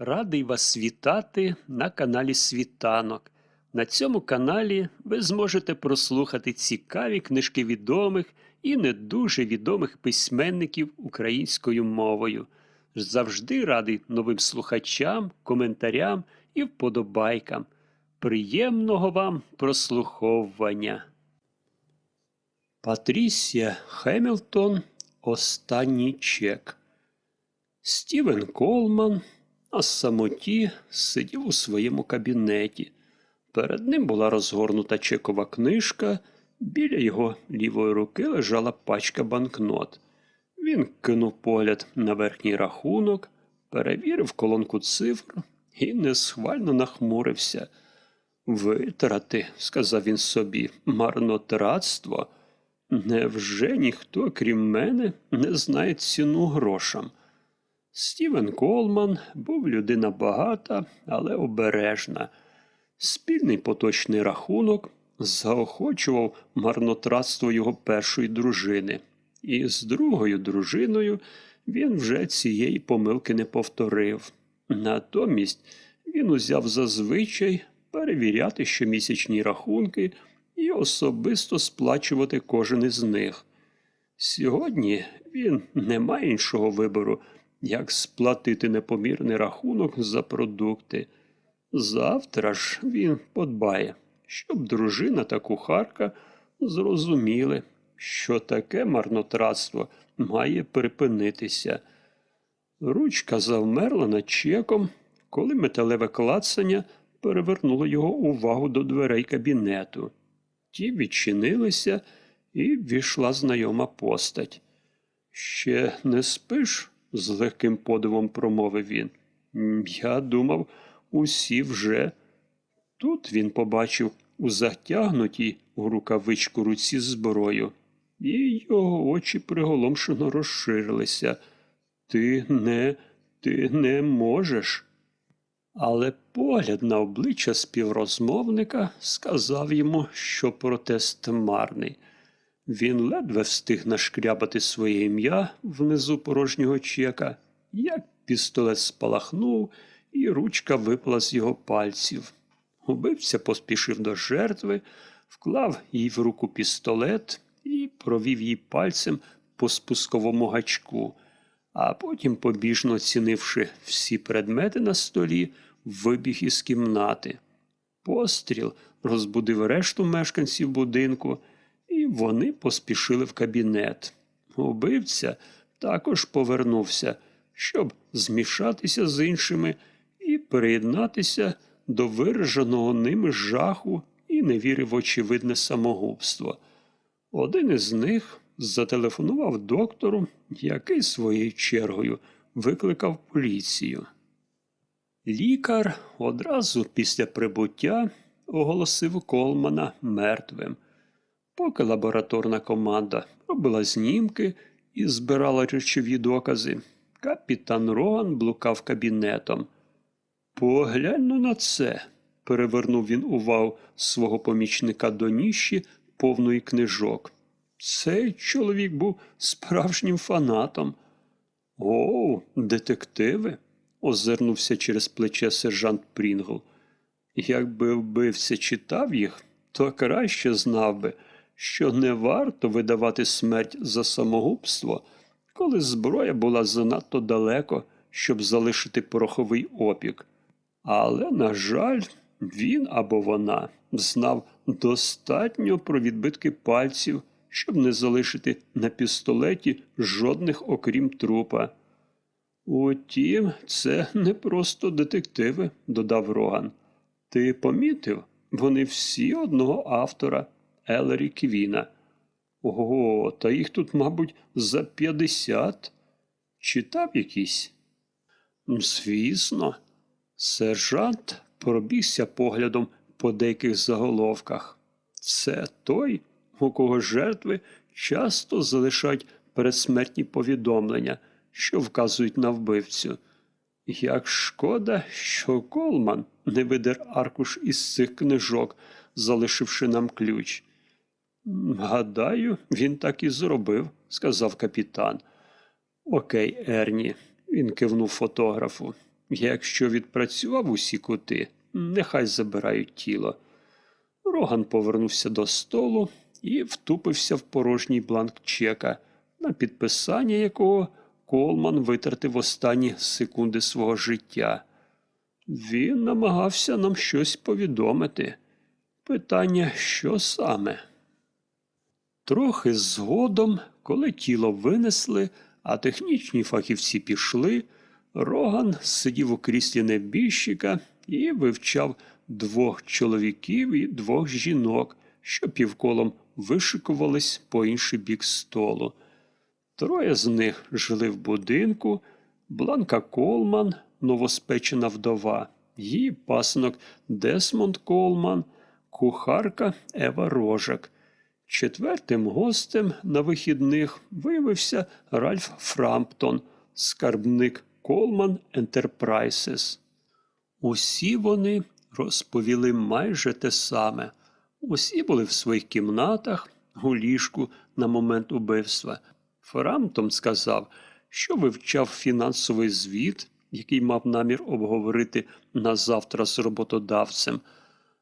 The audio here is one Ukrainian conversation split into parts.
Радий вас вітати на каналі Світанок. На цьому каналі ви зможете прослухати цікаві книжки відомих і не дуже відомих письменників українською мовою. Завжди радий новим слухачам, коментарям і вподобайкам. Приємного вам прослуховування. Патрісія Хемілтон Останній чек. Стівен Колман на самоті сидів у своєму кабінеті. Перед ним була розгорнута чекова книжка, біля його лівої руки лежала пачка банкнот. Він кинув погляд на верхній рахунок, перевірив колонку цифр і несхвально нахмурився. Витрати, сказав він собі, марнотратство. Невже ніхто, крім мене, не знає ціну грошам? Стівен Колман був людина багата, але обережна. Спільний поточний рахунок заохочував марнотратство його першої дружини, і з другою дружиною він вже цієї помилки не повторив. Натомість він узяв зазвичай перевіряти щомісячні рахунки і особисто сплачувати кожен із них. Сьогодні він не має іншого вибору, як сплатити непомірний рахунок за продукти. Завтра ж він подбає, щоб дружина та кухарка зрозуміли, що таке марнотратство має припинитися. Ручка завмерла над чеком, коли металеве клацання перевернуло його увагу до дверей кабінету. Ті відчинилися і ввійшла знайома постать. Ще не спиш? З легким подивом промовив він. Я думав, усі вже. Тут він побачив у затягнутій у рукавичку руці зброю, і його очі приголомшено розширилися. Ти не, ти не можеш. Але погляд на обличчя співрозмовника сказав йому, що протест марний. Він ледве встиг нашкрябати своє ім'я внизу порожнього чека, як пістолет спалахнув, і ручка випала з його пальців. Убивця поспішив до жертви, вклав їй в руку пістолет і провів її пальцем по спусковому гачку, а потім, побіжно оцінивши всі предмети на столі, вибіг із кімнати. Постріл розбудив решту мешканців будинку, і вони поспішили в кабінет. Убивця також повернувся, щоб змішатися з іншими і приєднатися до вираженого ними жаху і невіри в очевидне самогубство. Один із них зателефонував доктору, який своєю чергою викликав поліцію. Лікар одразу після прибуття оголосив Колмана мертвим. Поки лабораторна команда робила знімки і збирала речові докази, капітан Роган блукав кабінетом. Поглянь на це, перевернув він увагу свого помічника до ніщі повної книжок. Цей чоловік був справжнім фанатом. Оу, детективи, озирнувся через плече сержант Прінгл. Якби вбивця читав їх, то краще знав би, що не варто видавати смерть за самогубство, коли зброя була занадто далеко, щоб залишити пороховий опік. Але, на жаль, він або вона знав достатньо про відбитки пальців, щоб не залишити на пістолеті жодних окрім трупа. Утім, це не просто детективи, додав Роган. Ти помітив? Вони всі одного автора Елері Квіна. Ого, та їх тут, мабуть, за п'ятдесят. Читав якийсь? Звісно. Сержант пробігся поглядом по деяких заголовках. Це той, у кого жертви часто залишають передсмертні повідомлення, що вказують на вбивцю. Як шкода, що Колман не видер аркуш із цих книжок, залишивши нам ключ. Гадаю, він так і зробив, сказав капітан. Окей, Ерні, він кивнув фотографу. Якщо відпрацював усі кути, нехай забирають тіло. Роган повернувся до столу і втупився в порожній бланк чека, на підписання якого Колман витратив останні секунди свого життя. Він намагався нам щось повідомити. Питання, що саме? Трохи згодом, коли тіло винесли, а технічні фахівці пішли, Роган сидів у кріслі небіжчика і вивчав двох чоловіків і двох жінок, що півколом вишикувались по інший бік столу. Троє з них жили в будинку, Бланка Колман, новоспечена вдова, її пасинок Десмонд Колман, кухарка Ева Рожак. Четвертим гостем на вихідних виявився Ральф Фрамптон, скарбник Колман Enterprises. Усі вони розповіли майже те саме. Усі були в своїх кімнатах, у ліжку на момент убивства. Фрамптон сказав, що вивчав фінансовий звіт, який мав намір обговорити на завтра з роботодавцем.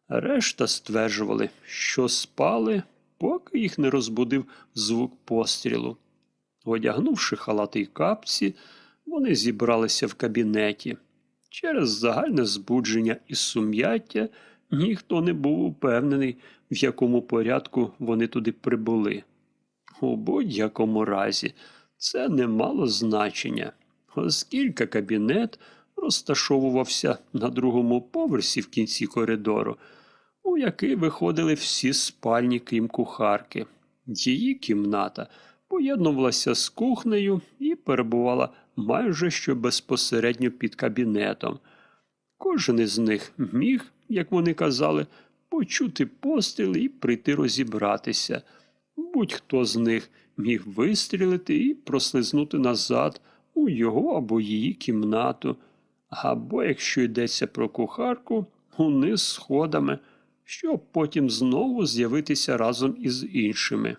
Решта стверджували, що спали, поки їх не розбудив звук пострілу. Одягнувши халати й капці, вони зібралися в кабінеті. Через загальне збудження і сум'яття ніхто не був упевнений, в якому порядку вони туди прибули. У будь-якому разі це не мало значення, оскільки кабінет розташовувався на другому поверсі в кінці коридору, у який виходили всі спальні, крім кухарки. Її кімната поєднувалася з кухнею і перебувала майже що безпосередньо під кабінетом. Кожен із них міг, як вони казали, почути постріл і прийти розібратися. Будь-хто з них міг вистрілити і прослизнути назад у його або її кімнату, або, якщо йдеться про кухарку, униз сходами, щоб потім знову з'явитися разом із іншими.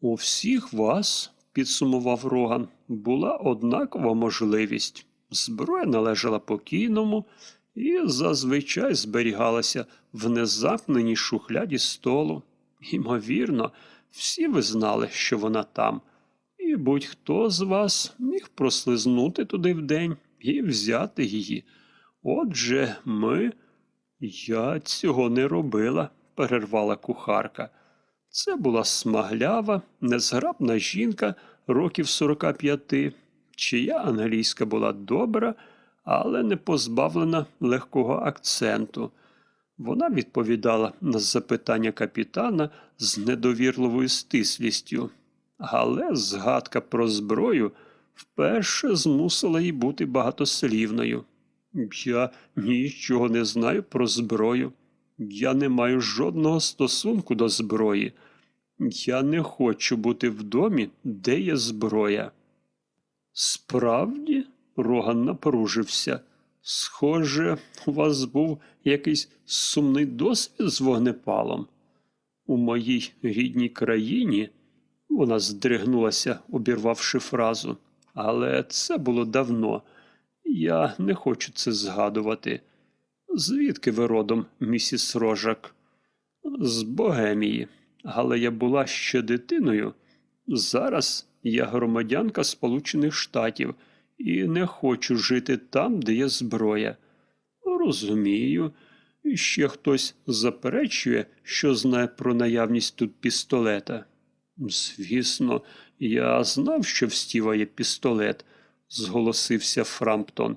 У всіх вас, підсумував Роган, була однакова можливість. Зброя належала покійному і зазвичай зберігалася в незамкненій шухляді столу. Ймовірно, всі ви знали, що вона там, і будь-хто з вас міг прослизнути туди вдень і взяти її. Отже, ми. Я цього не робила, перервала кухарка. Це була смаглява, незграбна жінка років 45, чия англійська була добра, але не позбавлена легкого акценту. Вона відповідала на запитання капітана з недовірливою стислістю, але згадка про зброю вперше змусила їй бути багатослівною. Я нічого не знаю про зброю. Я не маю жодного стосунку до зброї. Я не хочу бути в домі, де є зброя. Справді, Роган напружився. Схоже, у вас був якийсь сумний досвід з вогнепалом. У моїй рідній країні вона здригнулася, обірвавши фразу. Але це було давно. Я не хочу це згадувати. Звідки ви родом, місіс Рожак? З Богемії. Але я була ще дитиною. Зараз я громадянка Сполучених Штатів і не хочу жити там, де є зброя. Розумію. Ще хтось заперечує, що знає про наявність тут пістолета. Звісно, я знав, що в Стіва є пістолет, зголосився Фрамптон.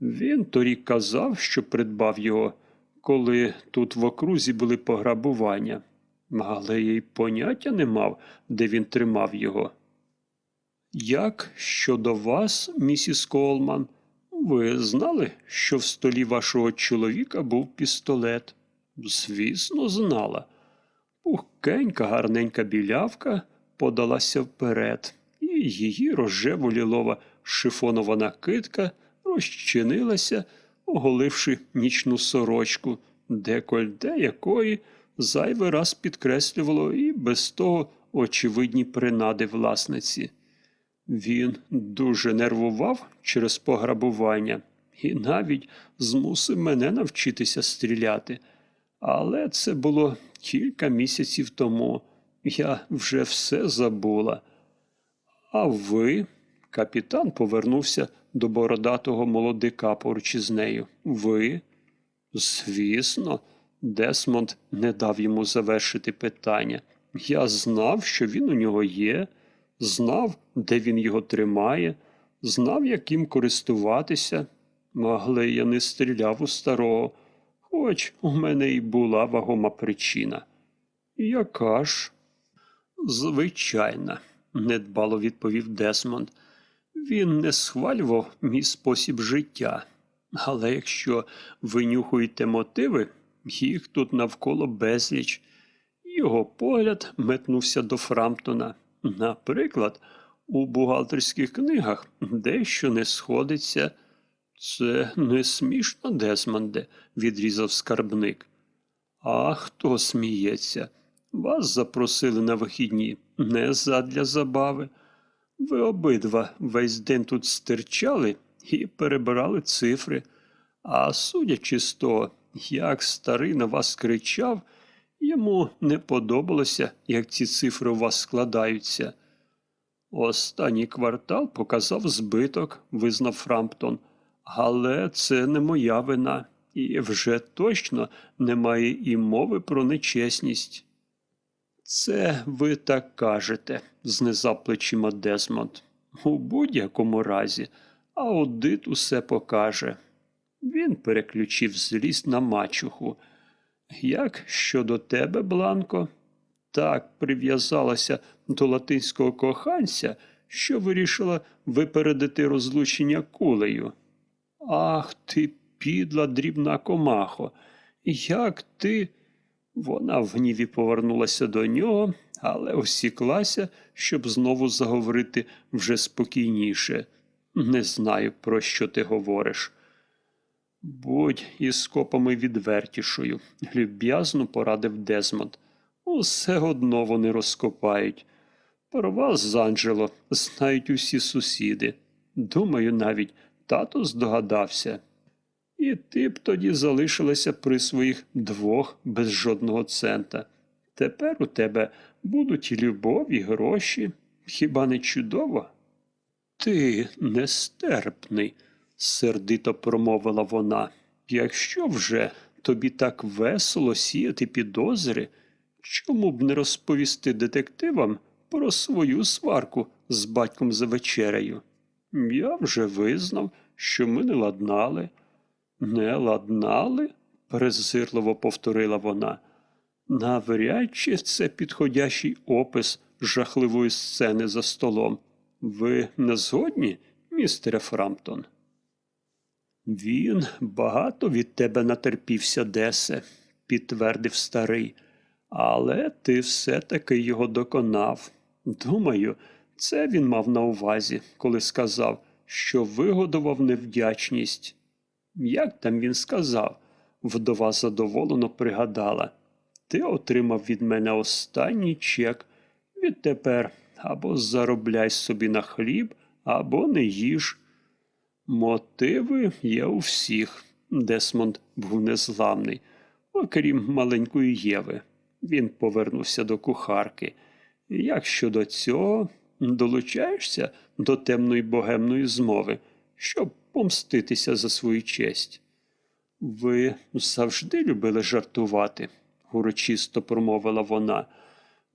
Він торік казав, що придбав його, коли тут в окрузі були пограбування, але я й поняття не мав, де він тримав його. Як щодо вас, місіс Колман, ви знали, що в столі вашого чоловіка був пістолет? Звісно, знала. Пухкенька, гарненька білявка подалася вперед, і її рожево лілова шифонова накидка розчинилася, оголивши нічну сорочку, декольде якої зайвий раз підкреслювало і без того очевидні принади власниці. Він дуже нервував через пограбування, і навіть змусив мене навчитися стріляти. Але це було кілька місяців тому. Я вже все забула. А ви? Капітан повернувся до бородатого молодика поруч із нею. Ви? Звісно, Десмонд не дав йому завершити питання. Я знав, що він у нього є, знав, де він його тримає, знав, яким користуватися. Але я не стріляв у старого, хоч у мене і була вагома причина. Яка ж? Звичайна, недбало відповів Десмонд. Він не схвалював мій спосіб життя. Але якщо ви нюхуєте мотиви, їх тут навколо безліч. Його погляд метнувся до Фрамптона. Наприклад, у бухгалтерських книгах дещо не сходиться. Це не смішно, Десмонде, відрізав скарбник. А хто сміється? Вас запросили на вихідні не задля забави. Ви обидва весь день тут стирчали і перебирали цифри. А судячи з того, як старий на вас кричав, йому не подобалося, як ці цифри у вас складаються. Останній квартал показав збиток, визнав Фрамптон. Але це не моя вина, і вже точно немає і мови про нечесність. Це ви так кажете, знизав плечима Десмонд. У будь-якому разі, аудит усе покаже. Він переключив злість на мачуху. Як щодо тебе, Бланко? Так прив'язалася до латинського коханця, що вирішила випередити розлучення кулею. Ах ти, підла дрібна комахо, як ти. Вона в гніві повернулася до нього, але осіклася, щоб знову заговорити вже спокійніше. Не знаю, про що ти говориш. Будь із копами відвертішою, люб'язно порадив Дезмонд. Усе одно вони розкопають. Про вас, Занджело, знають усі сусіди. Думаю, навіть тато здогадався. І ти б тоді залишилася при своїх двох без жодного цента. Тепер у тебе будуть і любов, і гроші. Хіба не чудово? Ти нестерпний, сердито промовила вона. Якщо вже тобі так весело сіяти підозри, чому б не розповісти детективам про свою сварку з батьком за вечерею? Я вже визнав, що ми не ладнали. Не ладнали? презирливо повторила вона. Навряд чи це підходящий опис жахливої сцени за столом. Ви не згодні, містере Фрамптон? Він багато від тебе натерпівся, Десе, підтвердив старий, але ти все-таки його доконав. Думаю, це він мав на увазі, коли сказав, що вигодував невдячність. Як там він сказав? Вдова задоволено пригадала. Ти отримав від мене останній чек. Відтепер або заробляй собі на хліб, або не їж. Мотиви є у всіх. Десмонд був незламний, окрім маленької Єви. Він повернувся до кухарки. Як щодо цього, долучаєшся до темної богемної змови, щоб помститися за свою честь? Ви завжди любили жартувати, урочисто промовила вона.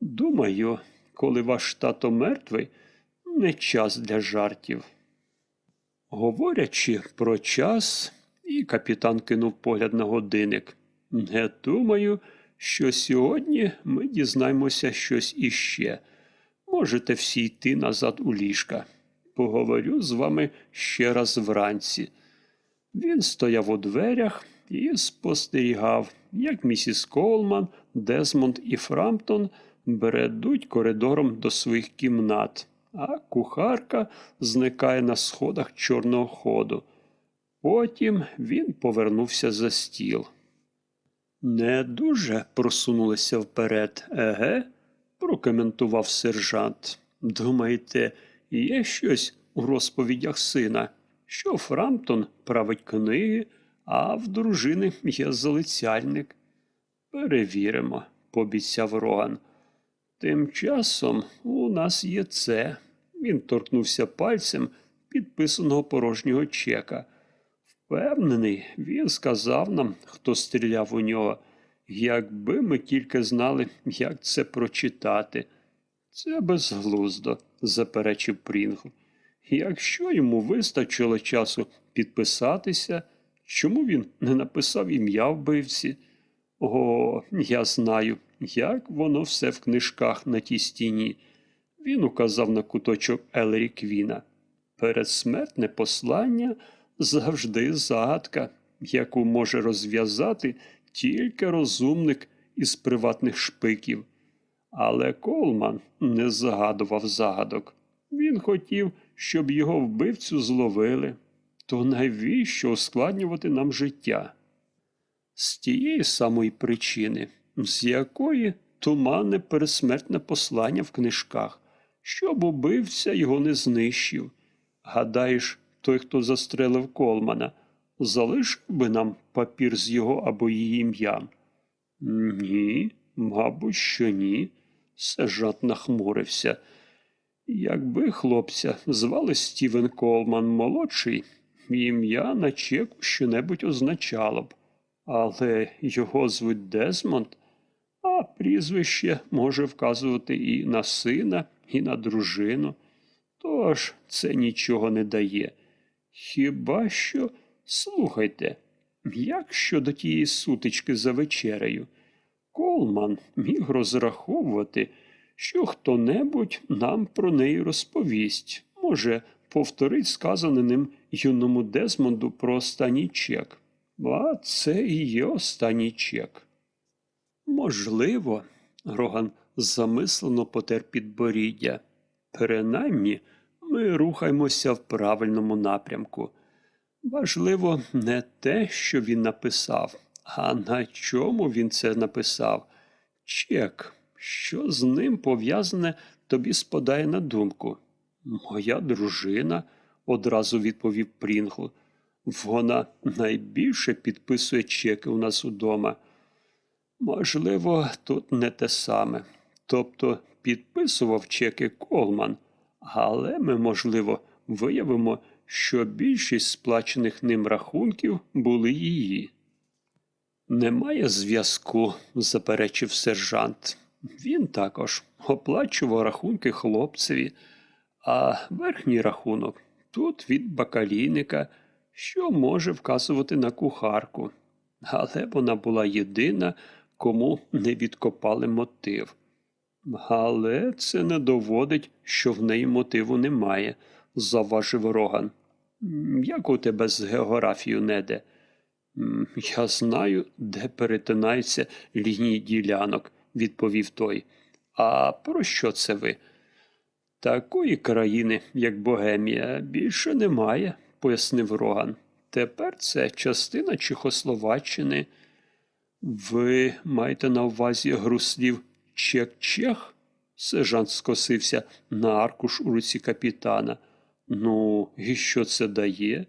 Думаю, коли ваш тато мертвий, не час для жартів. Говорячи про час, і капітан кинув погляд на годинник. Не думаю, що сьогодні ми дізнаємося щось іще. Можете всі йти назад у ліжка. Поговорю з вами ще раз вранці. Він стояв у дверях і спостерігав, як місіс Колман, Дезмонд і Фрамптон бредуть коридором до своїх кімнат, а кухарка зникає на сходах чорного ходу. Потім він повернувся за стіл. Не дуже просунулися вперед, еге? прокоментував сержант. Думаєте, є щось у розповідях сина, що Фрамптон править книги, а в дружини є залицяльник. Перевіримо, пообіцяв Роган. Тим часом у нас є це. Він торкнувся пальцем підписаного порожнього чека. Впевнений, він сказав нам, хто стріляв у нього. Якби ми тільки знали, як це прочитати. Це безглуздо, заперечив Прінгл. Якщо йому вистачило часу підписатися, чому він не написав ім'я вбивці? О, я знаю, як воно все в книжках на тій стіні. Він указав на куточок Елері Квіна. Передсмертне послання завжди загадка, яку може розв'язати тільки розумник із приватних шпиків. Але Колман не загадував загадок. Він хотів, щоб його вбивцю зловили. То навіщо ускладнювати нам життя? З тієї самої причини, з якої туманне пересмертне послання в книжках, щоб убивця його не знищив. Гадаєш, той, хто застрелив Колмана, залишив би нам папір з його або її ім'ям? Ні, мабуть, що ні. Сержант нахмурився. Якби хлопця звали Стівен Колман молодший, ім'я на чеку щонебудь означало б. Але його звуть Дезмонд, а прізвище може вказувати і на сина, і на дружину. Тож це нічого не дає. Хіба що, слухайте, як щодо тієї сутички за вечерею? Колман міг розраховувати, що хто-небудь нам про неї розповість, може, повторить сказане ним юному Дезмонду про останній чек. А це і є останній чек. Можливо, Роган замислено потер підборіддя. Принаймні, ми рухаємося в правильному напрямку. Важливо не те, що він написав, а на чому він це написав. Чек, що з ним пов'язане, тобі спадає на думку. Моя дружина, одразу відповів Прінгл. Вона найбільше підписує чеки у нас удома. Можливо, тут не те саме. Тобто підписував чеки Колман, але ми, можливо, виявимо, що більшість сплачених ним рахунків були її. Немає зв'язку, заперечив сержант. Він також оплачував рахунки хлопцеві, а верхній рахунок тут від бакалійника, що може вказувати на кухарку. Але вона була єдина, кому не відкопали мотив. Але це не доводить, що в неї мотиву немає, завважив Роган. Як у тебе з географією неде? «М, Я знаю, де перетинаються лінії ділянок, відповів той. А про що це ви? Такої країни, як Богемія, більше немає, пояснив Роган. Тепер це частина Чехословаччини. Ви маєте на увазі гру слів Чек-Чех? Сержант скосився на аркуш у руці капітана. Ну, і що це дає?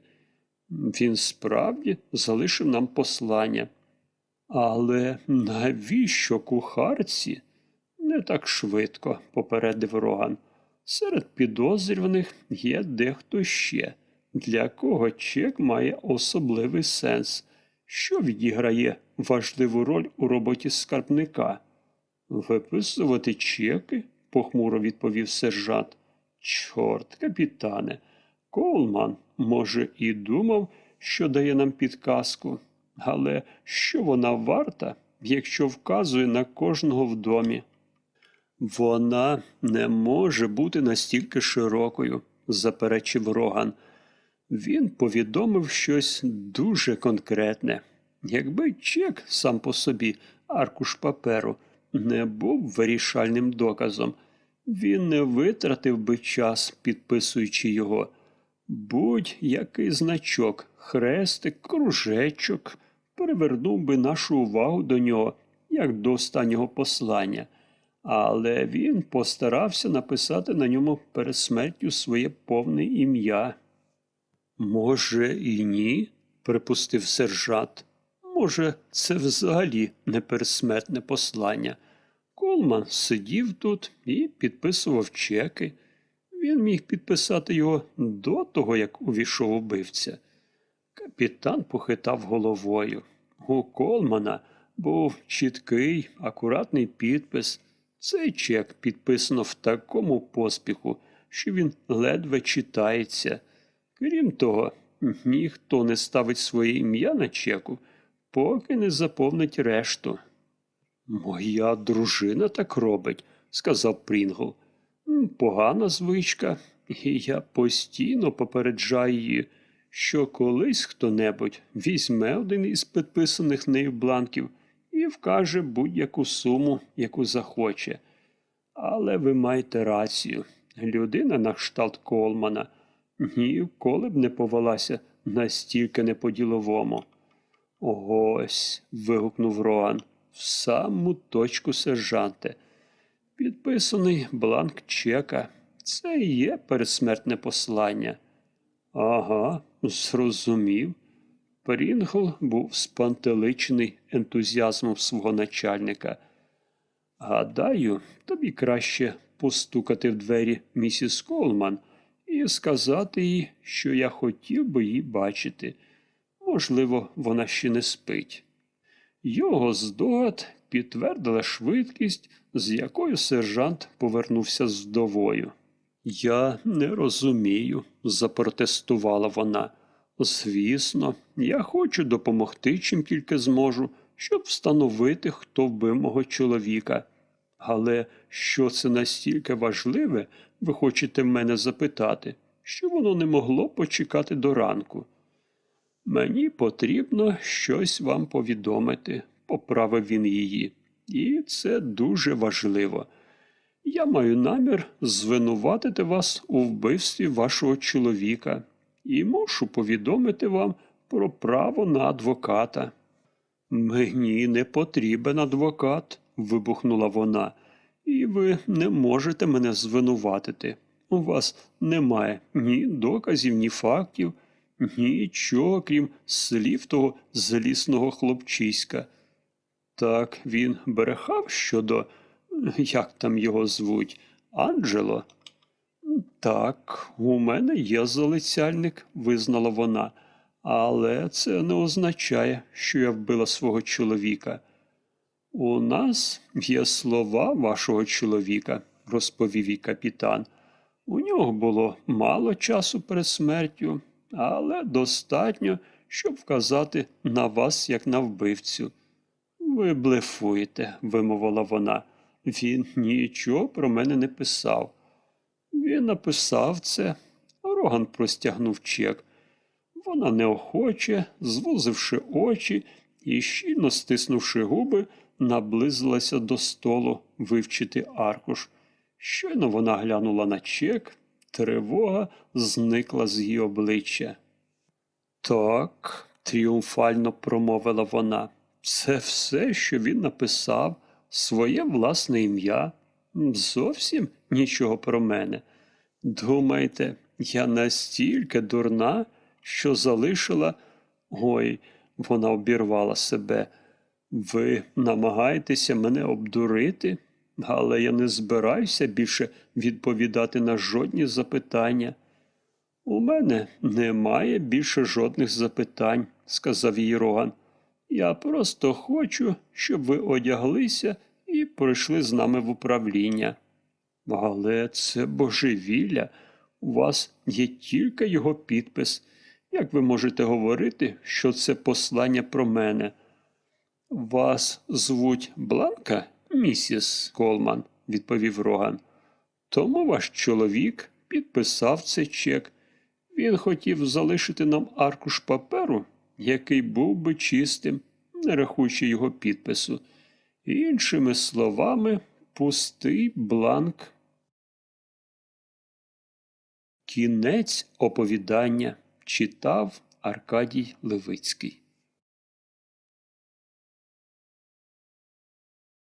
Він справді залишив нам послання. Але навіщо кухарці? Не так швидко, попередив Роган. Серед підозрюваних є дехто ще, для кого чек має особливий сенс, що відіграє важливу роль у роботі скарбника. Виписувати чеки? похмуро відповів сержант. Чорт, капітане, Колман, може, і думав, що дає нам підказку, але що вона варта, якщо вказує на кожного в домі? Вона не може бути настільки широкою, заперечив Роган. Він повідомив щось дуже конкретне. Якби чек сам по собі, аркуш паперу, не був вирішальним доказом, він не витратив би час, підписуючи його. Будь-який значок, хрестик, кружечок перевернув би нашу увагу до нього, як до останнього послання. Але він постарався написати на ньому перед смертю своє повне ім'я. Може, і ні, припустив сержант. Може, це взагалі не пересмертне послання. Колман сидів тут і підписував чеки. Він міг підписати його до того, як увійшов убивця. Капітан похитав головою. У Колмана був чіткий, акуратний підпис. Цей чек підписано в такому поспіху, що він ледве читається. Крім того, ніхто не ставить своє ім'я на чеку, поки не заповнить решту. Моя дружина так робить, сказав Прінгл. «М, Погана звичка, і я постійно попереджаю її, що колись хто-небудь візьме один із підписаних нею бланків і вкаже будь-яку суму, яку захоче. Але ви маєте рацію. Людина на кшталт Колмана ніколи б не повелася настільки не по-діловому. Ось. вигукнув Роан. В саму точку сержанте. Підписаний бланк чека. Це і є пересмертне послання. Ага, зрозумів. Прінгл був спантеличений ентузіазмом свого начальника. Гадаю, тобі краще постукати в двері місіс Колман і сказати їй, що я хотів би її бачити. Можливо, вона ще не спить. Його здогад підтвердила швидкість, з якою сержант повернувся з вдовою. Я не розумію, запротестувала вона. Звісно, я хочу допомогти, чим тільки зможу, щоб встановити, хто вбив мого чоловіка. Але що це настільки важливе, ви хочете мене запитати, що воно не могло почекати до ранку. Мені потрібно щось вам повідомити, поправив він її. І це дуже важливо. Я маю намір звинуватити вас у вбивстві вашого чоловіка і мушу повідомити вам про право на адвоката. Мені не потрібен адвокат, вибухнула вона, і ви не можете мене звинуватити. У вас немає ні доказів, ні фактів, нічого, крім слів того злісного хлопчиська. Так він брехав щодо, як там його звуть, Анджело? Так, у мене є залицяльник, визнала вона, але це не означає, що я вбила свого чоловіка. У нас є слова вашого чоловіка, розповів їй капітан. У нього було мало часу перед смертю, але достатньо, щоб вказати на вас як на вбивцю. Ви блефуєте, вимовила вона. Він нічого про мене не писав. Він написав це. Роган простягнув чек. Вона неохоче, звузивши очі і щільно стиснувши губи, наблизилася до столу вивчити аркуш. Щойно вона глянула на чек, тривога зникла з її обличчя. Так, тріумфально промовила вона. Це все, що він написав, своє власне ім'я. Зовсім нічого про мене. Думаєте, я настільки дурна, що залишила. Ой, вона обірвала себе. Ви намагаєтеся мене обдурити, але я не збираюся більше відповідати на жодні запитання. У мене немає більше жодних запитань, сказав їй Роган. Я просто хочу, щоб ви одяглися і прийшли з нами в управління. Але це божевілля. У вас є тільки його підпис. Як ви можете говорити, що це послання про мене? Вас звуть Бланка, місіс Колман, відповів Роган. Тому ваш чоловік підписав цей чек. Він хотів залишити нам аркуш паперу, який був би чистим, не рахуючи його підпису. Іншими словами, пустий бланк. Кінець оповідання читав Аркадій Левицький.